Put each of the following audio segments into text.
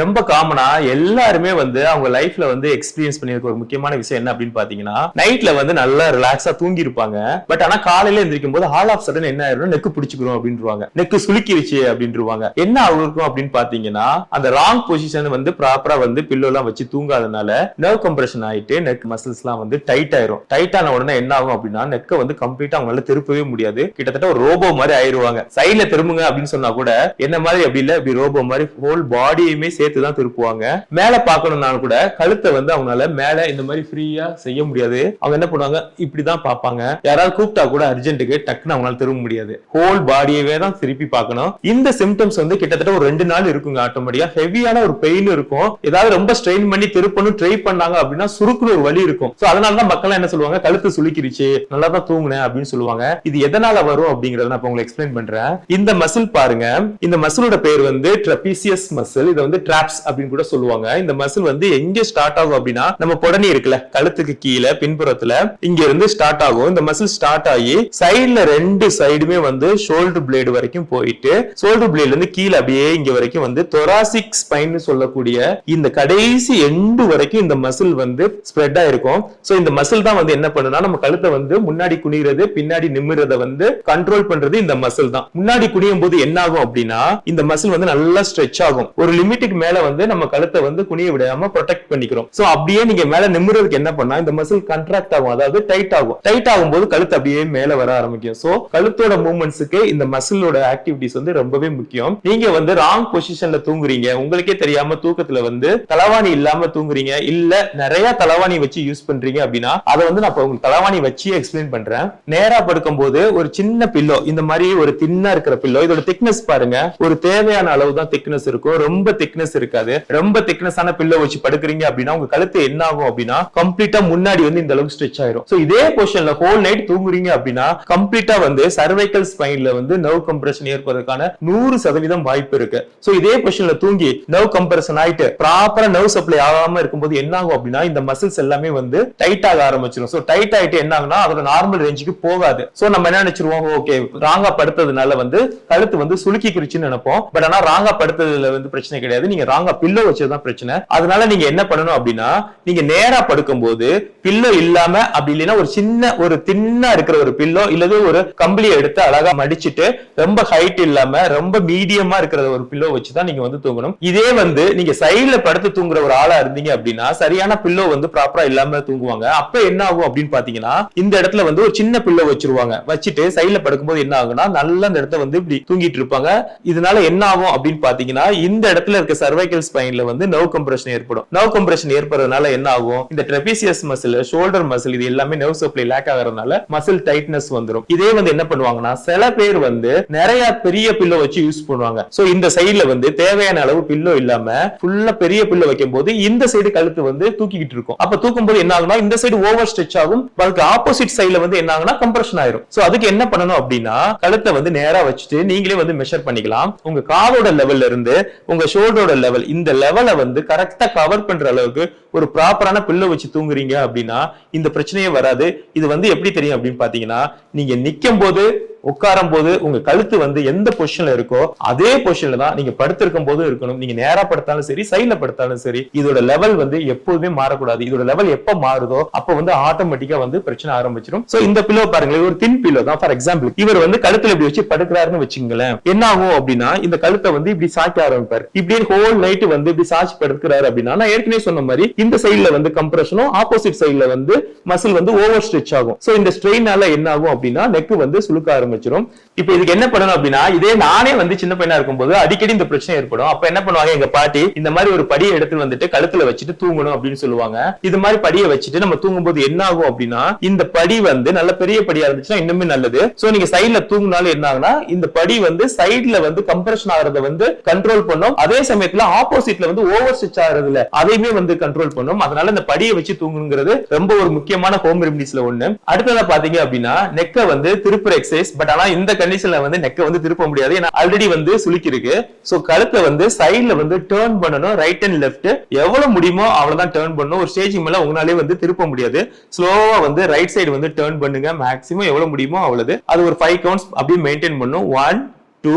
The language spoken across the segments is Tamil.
ரொம்ப காமனா எல்லாருமே வந்து அவங்க லைஃப்ல வந்து எக்ஸ்பீரியன்ஸ் பண்ணிருக்க ஒரு முக்கியமான விஷயம் என்ன அப்படின்னு பாத்தீங்கன்னா நைட்ல வந்து நல்லா ரிலாக்ஸா தூங்கி இருப்பாங்க பட் ஆனா காலையில எந்திரிக்கும் போது ஆல் ஆஃப் சடன் என்ன ஆயிரும் நெக்கு பிடிச்சிக்கிறோம் அப்படின்றாங்க நெக்கு சுளுக்கிருச்சு அப்படின்றாங்க என்ன ஆகும் அப்படின்னு பாத்தீங்கன்னா அந்த ராங் பொசிஷன் வந்து ப்ராப்பரா வந்து பில்லோ எல்லாம் வச்சு தூங்காதனால நர்வ் கம்ப்ரெஷன் ஆயிட்டு நெக் மசில்ஸ் எல்லாம் வந்து டைட் ஆயிரும். டைட் ஆன உடனே என்ன ஆகும் அப்படின்னா நெக்கை வந்து கம்ப்ளீட்டா அவங்களால திருப்பவே முடியாது. கிட்டத்தட்ட ஒரு ரோபோ மாதிரி ஆயிருவாங்க. சைட்ல திரும்புங்க அப்படின்னு சொன்னா கூட என்ன மாதிரி அப்படி இல்ல இப்படி ரோபோ மாதிரி ஹோல் பாடியுமே சேர்த்து தான் திருப்புவாங்க. மேல பாக்கணும்னாலும் கூட கழுத்தை வந்து அவங்களால மேல இந்த மாதிரி ஃப்ரீயா செய்ய முடியாது. அவங்க என்ன பண்ணுவாங்க? இப்படிதான் பார்ப்பாங்க. யாராவது கூப்பிட்டா கூட அர்ஜென்ட்டுக்கு டக்குன்னு அவங்களால திரும்ப முடியாது. ஹோல் பாடியவே தான் திருப்பி பார்க்கணும். இந்த சிம்டம்ஸ் வந்து கிட்டத்தட்ட ஒரு ரெண்டு நாள் இருக்குங்க ஆட்டோமேட்டிக்கா. ஹெவியான ஒரு பெயின் இருக்கும். ஏதாவது ரொம்ப ஸ்ட்ரெயின் பண்ணி திருப்பணும் ட்ரை பண்ணாங்க அப்படின்னா சுருக்குன்னு ஒரு வழி இருக்கும். சோ அதனால தான் மக்கள் என்ன சொல்லுவாங்க? கழுத்து சுளுக்கிருச்சு. நல்லா தான் தூங்குனேன் அப்படின்னு சொல்லுவாங்க. இது எதனால வரும் அப்படிங்கறத நான் உங்களுக்கு எக்ஸ்பிளைன் பண்றேன். இந்த மசில் பாருங்க. இந்த மசிலோட பேர் வந்து ட்ரபீசியஸ் மசில் இதை வந்து ட்ராப்ஸ் அப்படின்னு கூட சொல்லுவாங்க. இந்த மசில் வந்து எங்க ஸ்டார்ட் ஆகும் அப்படின்னா நம்ம புடனி இருக்குல்ல கழுத்துக்கு கீழே பின்புறத்துல இங்க இருந்து ஸ்டார்ட் ஆகும். இந்த மசில் ஸ்டார்ட் ஆகி சைடுல ரெண்டு சைடுமே வந்து ஷோல்டர் பிளேடு வரைக்கும் போயிட்டு ஷோல்டர் பிளேட்ல இருந்து கீழே அப்படியே இங்க வரைக்கும் வந்து தொராசிக் ஸ்பைன் சொல்லக்கூடிய இந்த கடைசி எண்டு வரைக்கும் இந்த மசில் வந்து ஸ்ப்ரெட் ஆயிருக்கும். சோ இந்த மசில் தான் வந்து என்ன பண்ணுனா நம்ம கழுத்தை வந்து முன்னாடி குனிகிறது பின்னாடி நிமிரத வந்து கண்ட்ரோல் பண்றது இந்த மசில் தான். முன்னாடி குனியும் போது என்ன ஆகும் அப்படின்னா இந்த மசில் வந்து நல்லா ஸ்ட்ரெச் ஆகும். ஒரு லிமிட்டுக்கு மேல வந்து நம்ம கழுத்தை வந்து குனிய விடாம ப்ரொடெக்ட் பண்ணிக்கிறோம். சோ அப்படியே நீங்க மேல நிமிரதுக்கு என்ன பண்ணா இந்த மசில் கண்ட்ராக்ட் ஆகும். அதாவது டைட் ஆகும். டைட் ஆகும்போது கழுத்து அப்படியே மேல வர ஆரம்பிக்கும். சோ கழுத்தோட மூவ்மெண்ட்ஸுக்கு இந்த மசிலோட ஆக்டிவிட்டிஸ் வந்து ரொம்பவே முக்கியம். நீங்க வந்து ராங் பொசிஷன்ல தூங்குறீங்க. உங்களுக்கே தெரியாம தூக்கத்துல வந்து தலவாணி இல்லாம தூங்குறீங்க. இல்ல நிறைய தலவாணி வச்சு யூஸ் பண்றீங்க அப்படின்னா அதை வந்து நான் உங்களுக்கு தலவாணி வச்சு எக்ஸ்பிளைன் பண்றேன். நேரா படுக்கும் போது ஒரு சின்ன பில்லோ இந்த மாதிரி ஒரு தின்னா இருக்கிற பில்லோ இதோட திக்னஸ் பாருங்க. ஒரு தேவையான அளவு தான் திக்னஸ் இருக்கும். ரொம்ப திக்னஸ் திக்னஸ் இருக்காது. ரொம்ப திக்னஸ் ஆன பில்லோ வச்சு படுக்கிறீங்க அப்படின்னா உங்க கழுத்து என்ன ஆகும் அப்படின்னா கம்ப்ளீட்டா முன்னாடி வந்து இந்த அளவுக்கு ஸ்ட்ரெச் ஆயிரும். சோ இதே பொசிஷன்ல ஹோல் நைட் தூங்குறீங்க அப்படின்னா கம்ப்ளீட்டா வந்து சர்வைக்கல் ஸ்பைன்ல வந்து நர்வ் கம்ப்ரெஷன் ஏற்படுறதுக்கான நூறு சதவீதம் வாய்ப்பு இருக்கு. சோ இதே பொசிஷன்ல தூங்கி நர்வ் கம்ப்ரெஷன் ஆயிட்டு ப்ராப்பரா நர்வ் சப்ளை ஆகாம இருக்கும்போது என்ன ஆகும் அப்படின்னா இந்த மசில்ஸ் எல்லாமே வந்து டைட் ஆக ஆரம்பிச்சிடும் சோ டைட் ஆயிட்டு என்ன ஆகுனா அதோட நார்மல் ரேஞ்சுக்கு போகாது. சோ நம்ம என்ன நினைச்சிருவோம்? ஓகே ராங்கா படுத்ததுனால வந்து கழுத்து வந்து சுளுக்கிக்கிருச்சுன்னு நினைப்போம். பட் ஆனா ராங்கா படுத்ததுல வந்து பிரச்சனை கிடையாது. நீங்க நீங்க ராங்கா பில்லோ வச்சதுதான் பிரச்சனை. அதனால நீங்க என்ன பண்ணணும் அப்படின்னா நீங்க நேரா படுக்கும் போது பில்லோ இல்லாம அப்படி இல்லைன்னா ஒரு சின்ன ஒரு தின்னா இருக்கிற ஒரு பில்லோ இல்லது ஒரு கம்பளியை எடுத்து அழகா மடிச்சிட்டு ரொம்ப ஹைட் இல்லாம ரொம்ப மீடியமா இருக்கிற ஒரு பில்லோ வச்சுதான் நீங்க வந்து தூங்கணும். இதே வந்து நீங்க சைட்ல படுத்து தூங்குற ஒரு ஆளா இருந்தீங்க அப்படின்னா சரியான பில்லோ வந்து ப்ராப்பரா இல்லாம தூங்குவாங்க. அப்ப என்ன ஆகும் அப்படின்னு பாத்தீங்கன்னா இந்த இடத்துல வந்து ஒரு சின்ன பில்லோ வச்சிருவாங்க. வச்சுட்டு சைடுல படுக்கும்போது என்ன ஆகும்னா நல்ல அந்த இடத்த வந்து இப்படி தூங்கிட்டு இருப்பாங்க. இதனால என்ன ஆகும் அப்படின்னு பாத்தீங்கன்னா இந்த இடத்துல இருக்க சர்வைக்கல் ஸ்பைன்ல வந்து நர்வ் கம்ப்ரெஷன் ஏற்படும். நர்வ் கம்ப்ரெஷன் ஏற்படுறதுனால என்ன ஆகும்? இந்த ட்ரெபிசியஸ் மசில் ஷோல்டர் மசில் இது எல்லாமே நர்வ் சப்ளை லேக் ஆகிறதுனால மசில் டைட்னஸ் வந்துடும் இதே வந்து என்ன பண்ணுவாங்கன்னா சில பேர் வந்து நிறைய பெரிய பில்லோ வச்சு யூஸ் பண்ணுவாங்க. சோ இந்த சைடுல வந்து தேவையான அளவு பில்லோ இல்லாம ஃபுல்லா பெரிய பில்லோ வைக்கும் போது இந்த சைடு கழுத்து வந்து தூக்கிக்கிட்டு இருக்கும். அப்ப தூக்கும் போது என்ன ஆகும்னா இந்த சைடு ஓவர் ஸ்ட்ரெச் ஆகும். அதுக்கு ஆப்போசிட் சைடுல வந்து என்ன ஆகும்னா கம்ப்ரெஷன் ஆயிரும். சோ அதுக்கு என்ன பண்ணணும் அப்படின்னா கழுத்தை வந்து நேரா வச்சுட்டு நீங்களே வந்து மெஷர் பண்ணிக்கலாம். உங்க காலோட லெவல்ல இருந்து உங்க ஷோல்டரோட லெவல் இந்த லெவலை வந்து கரெக்டா கவர் பண்ற அளவுக்கு ஒரு ப்ராப்பரான பில்லோ வச்சு தூங்குறீங்க அப்படின்னா இந்த பிரச்சனையே வராது. இது வந்து எப்படி தெரியும் அப்படின்னு பாத்தீங்கன்னா நீங்க நிக்கும் போது உட்காரும் போது உங்க கழுத்து வந்து எந்த பொசிஷன்ல இருக்கோ அதே பொசிஷன்ல தான் நீங்க படுத்திருக்கும் போது இருக்கணும். நீங்க நேரா படுத்தாலும் சரி சைட்ல படுத்தாலும் சரி இதோட லெவல் வந்து எப்போதுமே மாறக்கூடாது. இதோட லெவல் எப்ப மாறுதோ அப்ப வந்து ஆட்டோமேட்டிக்கா வந்து பிரச்சனை ஆரம்பிச்சிடும் சோ இந்த பில்லோ பாருங்களேன் ஒரு தின் பில்லோ தான். ஃபார் எக்ஸாம்பிள் இவர் வந்து கழுத்துல இப்படி வச்சு படுக்கிறாருன்னு வச்சுங்களேன். என்ன ஆகும் அப்படின்னா இந்த கழுத்தை வந்து இப்படி சாய்க்க ஆரம்பிப்பாரு. இப்படியே ஹோல் நைட் வந்து இப்படி சாய்ச்சி படுக்கிறாரு அப்படின்னா நான் ஏற்கனவே சொன்ன மாதிரி இந்த சைட்ல வந்து கம்ப்ரஷனும் ஆப்போசிட் சைட்ல வந்து மசில் வந்து ஓவர் ஸ்ட்ரெச் ஆகும். சோ இந்த ஸ்ட்ரெயினால என்ன ஆகும் அப்படின்னா நெக் வந்து சுழுக்க ஆரம்பிச்சு ஆரம்பிச்சிடும் இப்ப இதுக்கு என்ன பண்ணணும் அப்படின்னா இதே நானே வந்து சின்ன பையனா இருக்கும்போது அடிக்கடி இந்த பிரச்சனை ஏற்படும். அப்ப என்ன பண்ணுவாங்க எங்க பாட்டி இந்த மாதிரி ஒரு படியை எடுத்து வந்துட்டு கழுத்துல வச்சுட்டு தூங்கணும் அப்படின்னு சொல்லுவாங்க. இது மாதிரி படியை வச்சுட்டு நம்ம தூங்கும்போது என்ன ஆகும் அப்படின்னா இந்த படி வந்து நல்ல பெரிய படியா இருந்துச்சுன்னா இன்னுமே நல்லது. சோ நீங்க சைட்ல தூங்கினாலும் என்ன ஆகுனா இந்த படி வந்து சைட்ல வந்து கம்ப்ரஷன் ஆகிறத வந்து கண்ட்ரோல் பண்ணும். அதே சமயத்துல ஆப்போசிட்ல வந்து ஓவர் ஸ்டிச் ஆகிறதுல அதையுமே வந்து கண்ட்ரோல் பண்ணும். அதனால இந்த படியை வச்சு தூங்குங்கிறது ரொம்ப ஒரு முக்கியமான ஹோம் ரெமிடிஸ்ல ஒண்ணு. அடுத்ததா பாத்தீங்க அப்படின்னா நெக்க வந்து திருப்புற எக்ஸசைஸ் பட் ஆனா இந்த கண்டிஷன்ல வந்து நெக்க வந்து திருப்ப முடியாது. ஏன்னா ஆல்ரெடி வந்து சுளுக்கி இருக்கு சோ கழுத்தை வந்து சைட்ல வந்து டேர்ன் பண்ணணும். ரைட் அண்ட் லெஃப்ட் எவ்வளவு முடியுமோ அவ்வளவுதான் டேர்ன் பண்ணணும். ஒரு ஸ்டேஜ் மேல உங்களாலே வந்து திருப்ப முடியாது. ஸ்லோவா வந்து ரைட் சைடு வந்து டேர்ன் பண்ணுங்க. மேக்ஸிமம் எவ்வளவு முடியுமோ அவ்வளவு. அது ஒரு ஃபைவ் கவுண்ட்ஸ் அப்படியே மெயின்டைன் பண்ணும். One two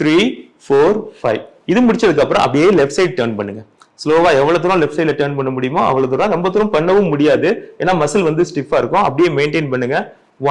three four five இது முடிச்சதுக்கு அப்புறம் அப்படியே லெஃப்ட் சைடு டேர்ன் பண்ணுங்க. ஸ்லோவா எவ்வளவு தூரம் லெஃப்ட் சைட்ல டேர்ன் பண்ண முடியுமோ அவ்வளவு தூரம். ரொம்ப தூரம் பண்ணவும் முடியாது. ஏன்னா மசில் வந்து ஸ்டிஃபா இருக்கும். அப்படியே மெயின்டைன் பண்ணுங்க.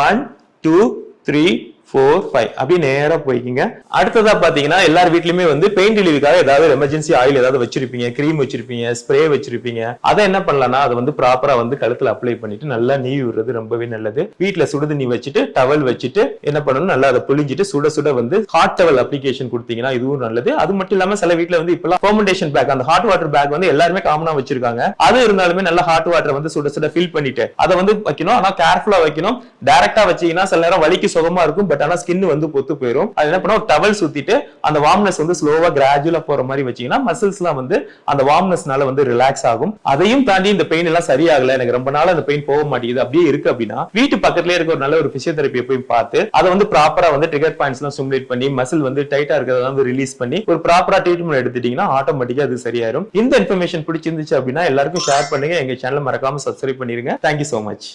One two three four five அப்படியே நேரா போய்க்கிங்க. அடுத்ததா பாத்தீங்கன்னா எல்லார் வீட்லயுமே வந்து பெயின் ரிலீவுக்காக ஏதாவது எமர்ஜென்சி ஆயில் ஏதாவது வச்சிருப்பீங்க க்ரீம் வச்சிருப்பீங்க ஸ்ப்ரே வச்சிருப்பீங்க. அதை என்ன பண்ணலாம்னா அதை வந்து ப்ராப்பரா வந்து கழுத்துல அப்ளை பண்ணிட்டு நல்லா நீ விடுறது ரொம்பவே நல்லது. வீட்டில் சுடு தண்ணி வச்சுட்டு டவல் வச்சுட்டு என்ன பண்ணணும் நல்லா அதை புழிஞ்சிட்டு சுட சுட வந்து ஹாட் டவல் அப்ளிகேஷன் கொடுத்தீங்கன்னா இதுவும் நல்லது. அது மட்டும் இல்லாம சில வீட்டில் வந்து இப்பெல்லாம் ஃபர்மெண்டேஷன் பேக் அந்த ஹாட் வாட்டர் பேக் வந்து எல்லாருமே காமனா வச்சிருக்காங்க. அது இருந்தாலுமே நல்லா ஹாட் வாட்டர் வந்து சுட சுட ஃபில் பண்ணிட்டு அதை வந்து வைக்கணும். ஆனா கேர்ஃபுல்லா வைக்கணும். டேரக்டா வச்சீங்கன்னா சில நேரம் வலிக்கு சுகமா இருக்கும் பட் ஆனா ஸ்கின் வந்து பொத்து போயிடும் அது என்ன பண்ணா ஒரு டவல் சுத்திட்டு அந்த வார்ம்னஸ் வந்து ஸ்லோவா கிராஜுவலா போற மாதிரி வச்சீங்கன்னா மசில்ஸ் எல்லாம் வந்து அந்த வார்ம்னஸ்னால வந்து ரிலாக்ஸ் ஆகும். அதையும் தாண்டி இந்த பெயின் எல்லாம் சரியாகல எனக்கு ரொம்ப நாள் அந்த பெயின் போக மாட்டேங்குது. அப்படியே இருக்கு அப்படின்னா வீட்டு பக்கத்துலயே இருக்க ஒரு நல்ல ஒரு பிசியோதெரப்பியை போய் பார்த்து அதை வந்து ப்ராப்பரா வந்து ட்ரிகர் பாயிண்ட்ஸ் எல்லாம் சிமுலேட் பண்ணி மசில் வந்து டைட்டா இருக்கிறத வந்து ரிலீஸ் பண்ணி ஒரு ப்ராப்பரா ட்ரீட்மெண்ட் எடுத்துட்டீங்கன்னா ஆட்டோமேட்டிக்கா அது சரியாயிரும். இந்த இன்ஃபர்மேஷன் பிடிச்சிருந்துச்சு அப்படின்னா எல்லாருக்கும் ஷேர் பண்ணுங்க. எங்க சேனல் மறக்காம சப்ஸ்கிரைப் பண்ணிருங்க. Thank you so much